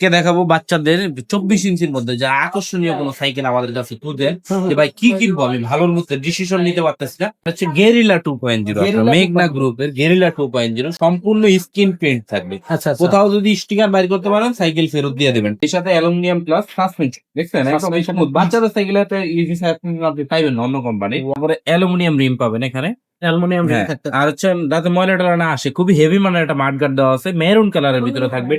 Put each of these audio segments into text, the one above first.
আজকে দেখাবো বাচ্চাদের চব্বিশ ইঞ্চির মধ্যে যা আকর্ষণীয় কোনো সাইকেল আমাদের কাছে খুঁজে যে ভাই কি কিনবো? আমি ভালোর মধ্যে ডিসিশন নিতে পারতেছি না। হচ্ছে গেরিলা টু পয়েন্ট জিরো মেঘনা গ্রুপের গেরিলা টু পয়েন্ট জিরো সম্পূর্ণ স্ক্রিন প্রিন্ট থাকবে। আচ্ছা আচ্ছা। কোথাও যদি স্টিকার বাইর করতে পারেন সাইকেল ফেরত দিয়ে দেবেন। এর সাথে অ্যালুমিনিয়াম প্লাস সাসপেনশন দেখছেন। বাচ্চাদের সাইকেলে আপনি পাইবেন অন্য কোম্পানি তারপরে অ্যালুমিনিয়াম রিম পাবেন এখানে। অ্যালুমিনিয়াম হ্যাঁ, আর হচ্ছে যাতে ময়লা না আসে খুবই হেভি মানের একটা মাঠগার্ড দেওয়া আছে মেরুন কালারের ভিতরে থাকবে।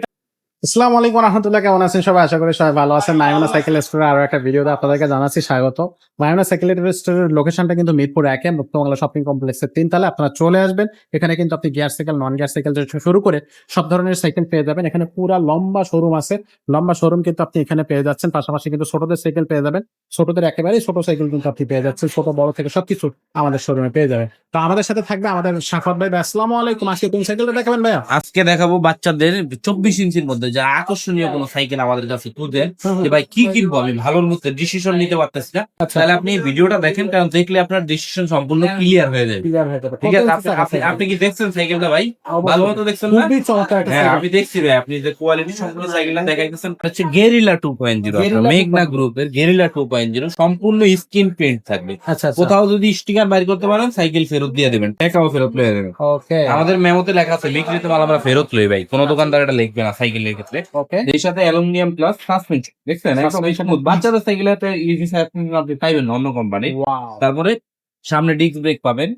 আসসালামু আলাইকুম রহমতুল্লাহ কেমন আছেন সবাই? আশা করি সবাই ভালো আছেন। মাইমনা সাইকেল স্টোরে আরও একটা ভিডিওতে আপনাদেরকে জানাচ্ছি স্বাগত। মাইমনা সাইকেল স্টোরের লোকেশনটা কিন্তু মিরপুর একে মুক্তবাংলা শপিং কমপ্লেক্সের তিনতলা আপনারা চলে আসবেন। এখানে কিন্তু আপনি gear cycle non gear cycle থেকে শুরু করে সব ধরনের সাইকেল পেয়ে যাবেন। এখানে পুরা লম্বা শোরুম আছে। লম্বা শোরুম কিন্তু আপনি এখানে পেয়ে যাচ্ছেন। পাশাপাশি কিন্তু ছোটদের সাইকেল পেয়ে যাবেন। ছোটদের একেবারেই ছোট সাইকেল কিন্তু আপনি পেয়ে যাচ্ছেন। ছোট বড় থেকে সবকিছু আমাদের শোরুমে পেয়ে যাবে তো আমাদের সাথে থাকবে আমাদের সাফাত ভাই। ভাই, আসসালামু আলাইকুম। আজকে কোন সাইকেলটা দেখাবেন ভাইয়া? আজকে দেখাবো বাচ্চাদের চব্বিশ ইঞ্চির মধ্যে যা আকর্ষণীয় কোনো সাইকেল আমাদের কাছে খুঁজে যে ভাই কি কিনবো আমি? ভালোর মধ্যে ডিসিশন নিতে পারতেছি না। আচ্ছা। তাহলে আপনি এই ভিডিওটা দেখেন কারণ দেখলে আপনার ডিসিশন সম্পূর্ণ ক্লিয়ার হয়ে যাবে। ঠিক আছে? আপনি- কি দেখছেন সাইকেলটা ভাই? ভালো মতো দেখছেন না? হ্যাঁ আমি দেখছি ভাই আপনি যে কোয়ালিটি সম্পূর্ণ সাইকেলটা দেখাইতেছেন। হচ্ছে গেরিলা টু পয়েন্ট জিরো মেঘনা গ্রুপের গেরিলা টু পয়েন্ট জিরো সম্পূর্ণ স্ক্রিন প্রিন্ট থাকবে। আচ্ছা আচ্ছা। কোথাও যদি স্টিকার বাইর করতে পারেন সাইকেল ফেরত দিয়ে দেবেন। টাকাও ফেরত লয়ে দেবেন। ওকে আমাদের মেমোতে লেখা আছে বিক্রিত মাল আমরা ফেরত লই ভাই। কোনো দোকানদার এটা লিখবে না সাইকেলের ক্ষেত্রে। সাথে অ্যালুমিনিয়াম প্লাস সাসপেনশন দেখছেন। বাচ্চাদের ইজি সাসপেনশন আপনি পাইবেন অন্য কোম্পানি তারপরে সামনে ডিস্ক ব্রেক পাবেন।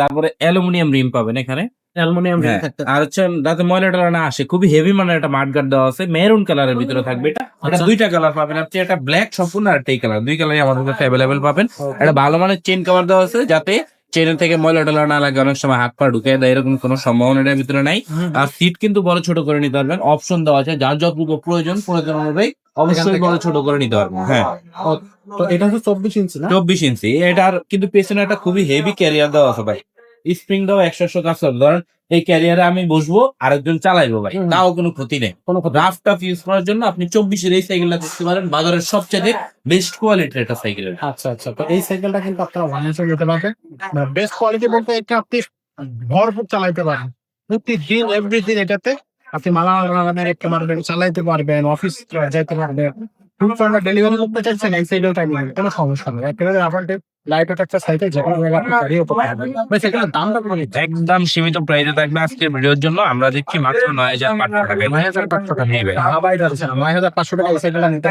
তারপরে অ্যালুমিনিয়াম রিম পাবেন এখানে। অ্যালুমিনিয়াম হ্যাঁ, আর হচ্ছে যাতে ময়লা টয়লা না আসে খুবই হেভি মানের একটা মাঠগার্ড দেওয়া আছে। মেরুন কালারের ভিতরে থাকবে এটা। এটা আচ্ছা। দুইটা কালার পাবেন আপনি একটা ব্ল্যাক সম্পূর্ণ আর একটা কালার দুই কালারই আমাদের কাছে অ্যাভেলেবেল পাবেন। একটা ভালো মানের চেন কভার দেওয়া আছে যাতে চেনের থেকে ময়লা টলা না লাগে অনেক সময় হাত পা ঢুকে দেয় এরকম কোনো সম্ভাবনা এটার ভিতরে নাই। আর সিট কিন্তু বড় ছোট করে নিতে পারবেন অপশন দেওয়া আছে যার যতটুকু প্রয়োজন প্রয়োজন অনুযায়ী অবশ্যই বড় ছোট করে নিতে পারব হ্যাঁ। তো এটা হচ্ছে চব্বিশ ইঞ্চি চব্বিশ ইঞ্চি এটার কিন্তু পেছনে একটা খুবই হেভি ক্যারিয়ার দেওয়া আছে ভাই। স্প্রিং দাও একশো একশো কাজ করে ধরেন এই ক্যারিয়ারে আমি বসবো আরেকজন চালাইবো ভাই। তাও কোনো ক্ষতি নেই। কোনো রাফ টাফ ইউজ করার জন্য আপনি চব্বিশের এই সাইকেলটা দেখতে পারেন। বাজারের সবচেয়ে বেস্ট কোয়ালিটির একটা সাইকেল আচ্ছা আচ্ছা। তো এই সাইকেলটা কিন্তু আপনারা ওয়ান যেতে পারবেন বেস্ট কোয়ালিটি বলতে এটা আপনি ভরপুর চালাইতে পারেন। প্রতিদিন এভরিদিন এটাতে আপনি মালা লাগানো রেখে পারবেন চালাইতে পারবেন অফিস যেতে পারবেন। ডেলিভারি করতে চাইছেন এই সাইকেল টাইম লাগবে কোনো সমস্যা নেই। একেবারে আপনার লাইট একটা সাইকেল যেখানে জায়গায় আপনি দাঁড়িয়ে করতে পারবেন। ভাই সাইকেলের দামটা একদম সীমিত প্রাইসে থাকবে আজকের ভিডিওর জন্য। আমরা দিচ্ছি মাত্র নয় হাজার পাঁচশো টাকায় নয় হাজার পাঁচশো টাকা নেবে হাবাই যাচ্ছে না নয় হাজার পাঁচশো টাকা এই সাইকেলটা নিতে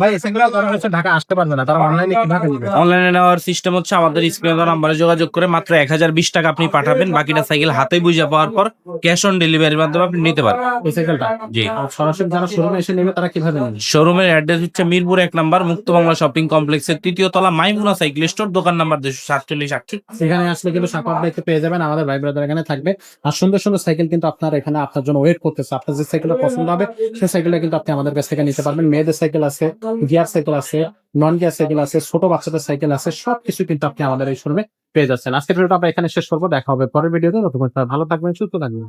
ভাই এই সাইকেলটা ধরা হচ্ছে ঢাকা আসতে পারবে না। তারা অনলাইনে কীভাবে নিবে? অনলাইনে নেওয়ার সিস্টেম হচ্ছে আমাদের স্ক্রিনে নাম্বারে যোগাযোগ করে মাত্র এক হাজার বিশ টাকা আপনি পাঠাবেন। বাকিটা সাইকেল হাতে বুঝে পাওয়ার পর ক্যাশ অন ডেলিভারির মাধ্যমে আপনি নিতে পারবেন। এই সাইকেলটা জি। সরাসরি যারা শোরুমে এসে নেবে তারা কীভাবে নেবে? শোরুমের অ্যাড্রেস হচ্ছে মিরপুর এক নাম্বার মুক্ত বাংলা শপিং কমপ্লেক্সের তৃতীয় তলা মাইমুনা সাইকেল স্টোর দোকান নাম্বার দুশো সাতচল্লিশ আটচল্লিশ। এখানে আসলে কিন্তু সাপাত ভাইকে পেয়ে যাবেন, আমাদের ভাই ব্রাদার এখানে থাকবে। আর সুন্দর সুন্দর সাইকেল কিন্তু আপনার এখানে আপনার জন্য ওয়েট করতেছে। আপনার যে সাইকেলটা পছন্দ হবে সেই সাইকেলটা কিন্তু আপনি আমাদের কাছ থেকে নিতে পারবেন। মেয়েদের সাইকেল আছে গিয়ার সাইকেল আছে নন গিয়ার সাইকেল আছে, ছোট বাচ্চাদের সাইকেল আছে, সবকিছু কিন্তু আপনি আমাদের এই শোরুমে পেয়ে যাচ্ছেন। আজকের ভিডিওটা আমরা এখানে শেষ করব। দেখা হবে পরের ভিডিওতে নতুন ভালো থাকবেন, সুস্থ থাকবেন।